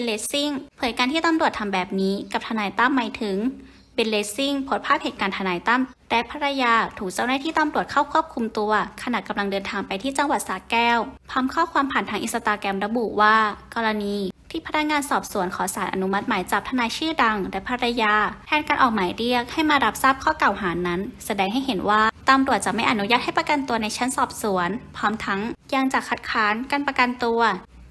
นเลสซิ่งเผยการที่ตำรวจทำแบบนี้กับทนายตั้มหมายถึงเบนเลสซิ่งโพสภาพเหตุการณ์ทนายตั้มและภรรยาถูกเจ้าหน้าที่ตำรวจเข้าควบคุมตัว ขณะกำลังเดินทางไปที่จังหวัดสระแก้ว พร้อมข้อความผ่านทางอินสตาแกรมระบุว่า กรณีที่พนักงานสอบสวนขอสารอนุมัติหมายจับทนายชื่อดัง และภรรยา แทนการออกหมายเรียกให้มารับทราบข้อกล่าวหานั้น แสดงให้เห็นว่าตำรวจจะไม่อนุญาตให้ประกันตัวในชั้นสอบสวน พร้อมทั้งยังจะคัดค้านการประกันตัว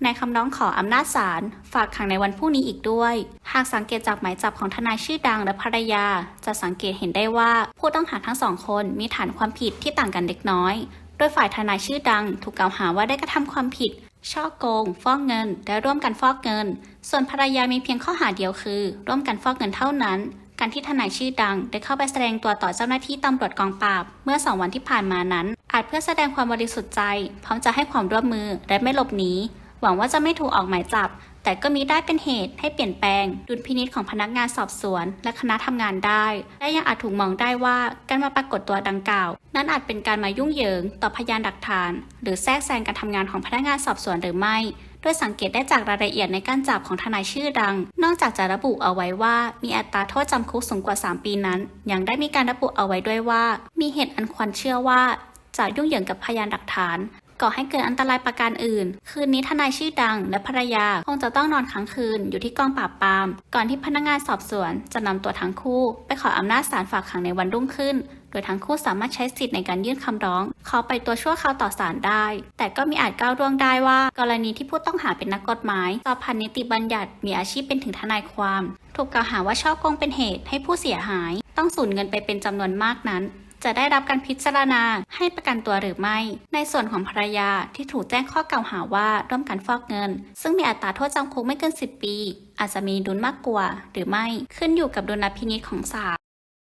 ในคำร้องขออำนาจศาลฝากขังในวันพรุ่งนี้อีกด้วย หากสังเกตจากหมายจับของทนายชื่อดังและภรรยา จะสังเกตเห็นได้ว่าผู้ต้องหาทั้งสองคนมีฐานความผิดที่ต่างกันเล็กน้อย โดยฝ่ายทนายชื่อดัง ถูกกล่าวหาว่าได้กระทำความผิด ช่อโกง ฟอกเงิน และร่วมกันฟอกเงิน ส่วนภรรยามีเพียงข้อหาเดียวคือ ร่วมกันฟอกเงินเท่านั้นการที่ทนายชื่อดัง ได้เข้าไปแสดงตัวต่อเจ้าหน้าที่ตำรวจกองปราบ เมื่อสองวันที่ผ่านมานั้น อาจเพื่อแสดงความบริสุทธิ์ใจ พร้อมจะให้ความร่วมมือและไม่หลบหนี หวังว่าจะไม่ถูกออกหมายจับ แต่ก็มีได้เป็นเหตุให้เปลี่ยนแปลง ดุลพินิจของพนักงานสอบสวน และคณะทำงานได้ และยังอาจถูกมองได้ว่าการมาปรากฏตัวดังกล่าว นั้นอาจเป็นการมายุ่งเหยิง ต่อพยานหลักฐาน หรือแทรกแซงการทำงานของพนักงานสอบสวนหรือไม่โดยสังเกตได้จากรายละเอียดในการจับของทนายชื่อดัง นอกจากจะระบุเอาไว้ว่ามีอัตราโทษจำคุกสูงกว่า 3 ปีนั้น ยังได้มีการระบุเอาไว้ด้วยว่า มีเหตุอันควรเชื่อว่าจะยุ่งเหยิงกับพยานหลักฐาน ก่อให้เกิดอันตรายประการอื่น คืนนี้ทนายชื่อดัง และภรรยาคงจะต้องนอนค้างคืนอยู่ที่กองปราบปราม ก่อนที่พนักงานสอบสวนจะนำตัวทั้งคู่ ไปขออำนาจศาลฝากขังในวันรุ่งขึ้น โดยทั้งคู่สามารถใช้สิทธิ์ในการยื่นคำร้อง ขอไปตัวชั่วคราวต่อศาลได้ แต่ก็มีอาจก้าวล่วงได้ว่า กรณีที่ผู้ต้องหาเป็นนักกฎหมายสอบพันนิติบัญญัติมีอาชีพเป็นถึงทนายความ ถูกกล่าวหาว่าช่อโกงเป็นเหตุให้ผู้เสียหาย ต้องสูญเงินไปเป็นจำนวนมากนั้น จะได้รับการพิจารณาให้ประกันตัวหรือไม่ ในส่วนของภรรยาที่ถูกแจ้งข้อกล่าวหาว่าร่วมกันฟอกเงิน ซึ่งมีอัตราโทษจำคุกไม่เกิน 10 ปี อาจจะมีดุลมากกว่าหรือไม่ขึ้นอยู่กับดุลพินิจของศาล